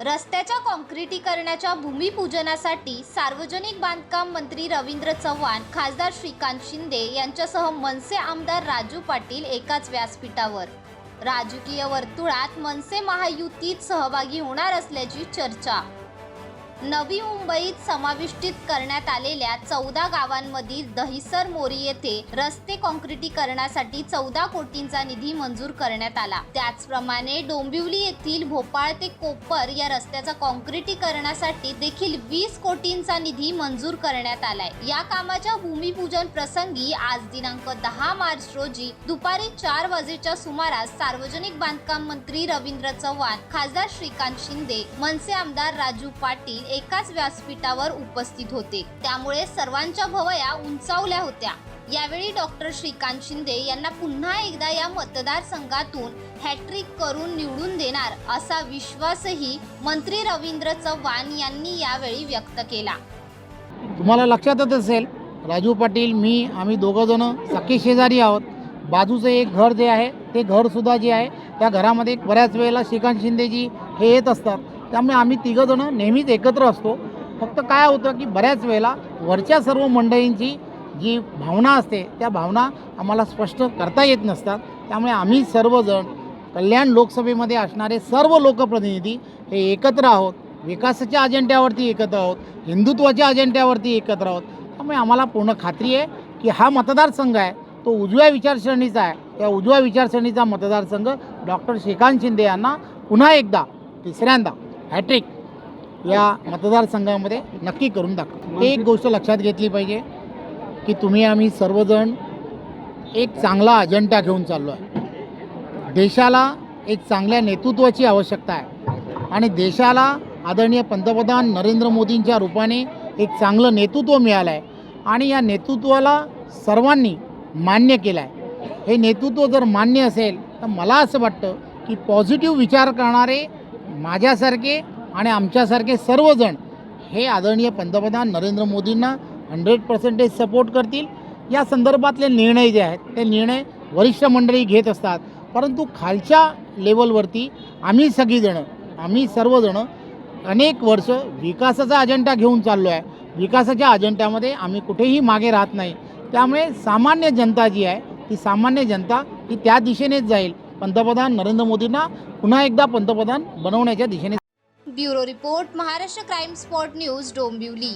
रस्त्याच्या काँक्रिटीकरणाच्या भूमिपूजनासाठी सार्वजनिक बांधकाम मंत्री रवींद्र चव्हाण खासदार श्रीकांत शिंदे यांच्यासह मनसे आमदार राजू पाटील एकाच व्यासपीठावर. राजकीय वर्तुळात मनसे महायुतीत सहभागी होणार असल्याची चर्चा नवी मुंबईत समाविष्टीत करण्यात आलेल्या चौदा गावांमधील दहिसर मोरी येथे रस्ते काँक्रिटीकरणासाठी चौदा कोटींचा निधी मंजूर करण्यात आला. त्याचप्रमाणे डोंबिवली येथील भोपाळ ते कोपर या रस्त्याचा काँक्रिटीकरणासाठी देखील वीस कोटींचा निधी मंजूर करण्यात आलाय. या कामाच्या भूमिपूजन प्रसंगी आज दिनांक दहा मार्च रोजी दुपारी चार वाजेच्या सुमारास सार्वजनिक बांधकाम मंत्री रवींद्र चव्हाण खासदार श्रीकांत शिंदे मनसे आमदार राजू पाटील एकाच व्यासपीठावर उपस्थित होते. त्यामुळे सर्वांच्या भवया उंचावल्या होत्या. यावेळी डॉक्टर श्रीकांत शिंदे यांना पुन्हा एकदा या मतदारसंघातून हॅट्रिक करून निवडून देणार असा विश्वासही मंत्री रवींद्र चव्हाण यांनी यावेळी व्यक्त केला. तुम्हाला लक्षातच असेल राजू पाटील मी आम्ही दोघं जण शेजारी आहोत. बाजूचं एक घर जे आहे ते घरसुद्धा जे आहे त्या घरामध्ये बऱ्याच वेळेला श्रीकांत शिंदेजी हे येत असतात. त्यामुळे आम्ही तिघंजणं नेहमीच एकत्र असतो. फक्त काय होतं की बऱ्याच वेळेला वरच्या सर्व मंडळींची जी भावना असते त्या भावना आम्हाला स्पष्ट करता येत नसतात. त्यामुळे आम्ही सर्वजण कल्याण लोकसभेमध्ये असणारे सर्व लोकप्रतिनिधी हे एकत्र आहोत. विकासाच्या अजेंड्यावरती एकत्र आहोत. हिंदुत्वाच्या अजेंड्यावरती एकत्र आहोत. त्यामुळे आम्हाला पूर्ण खात्री आहे की हा मतदारसंघ आहे तो उजव्या विचारसरणीचा आहे. त्या उजव्या विचारसरणीचा मतदारसंघ डॉक्टर श्रीकांत शिंदे यांना पुन्हा एकदा तिसऱ्यांदा हॅट्रिक या मतदारसंघामध्ये नक्की करून दाखव. एक गोष्ट लक्षात घेतली पाहिजे की तुम्ही आम्ही सर्वजण एक चांगला अजेंडा घेऊन चाललो आहे. देशाला एक चांगल्या नेतृत्वाची आवश्यकता आहे. आणि देशाला आदरणीय पंतप्रधान नरेंद्र मोदींच्या रूपाने एक चांगलं नेतृत्व मिळालं आहे आणि या नेतृत्वाला सर्वांनी मान्य केलं आहे हे नेतृत्व जर मान्य असेल तर मला असं वाटतं की पॉझिटिव्ह विचार करणारे माझ्यासारखे आणि आमच्यासारखे सर्वजण हे आदरणीय पंतप्रधान नरेंद्र मोदींना हंड्रेड पर्सेंटेज सपोर्ट करतील. या संदर्भातले निर्णय जे आहेत ते निर्णय वरिष्ठ मंडळी घेत असतात. परंतु खालच्या लेवलवरती आम्ही सगळीजणं आम्ही सर्वजणं अनेक वर्ष विकासाचा अजेंडा घेऊन चाललो आहे. विकासाच्या अजेंड्यामध्ये आम्ही कुठेही मागे राहत नाही. त्यामुळे सामान्य जनता जी आहे ती सामान्य जनता ही त्या दिशेनेच जाईल. पंतप्रधान नरेंद्र मोदींना पुन्हा एकदा पंतप्रधान बनवण्याच्या दिशेने bureau report Maharashtra crime spot news Dombivli.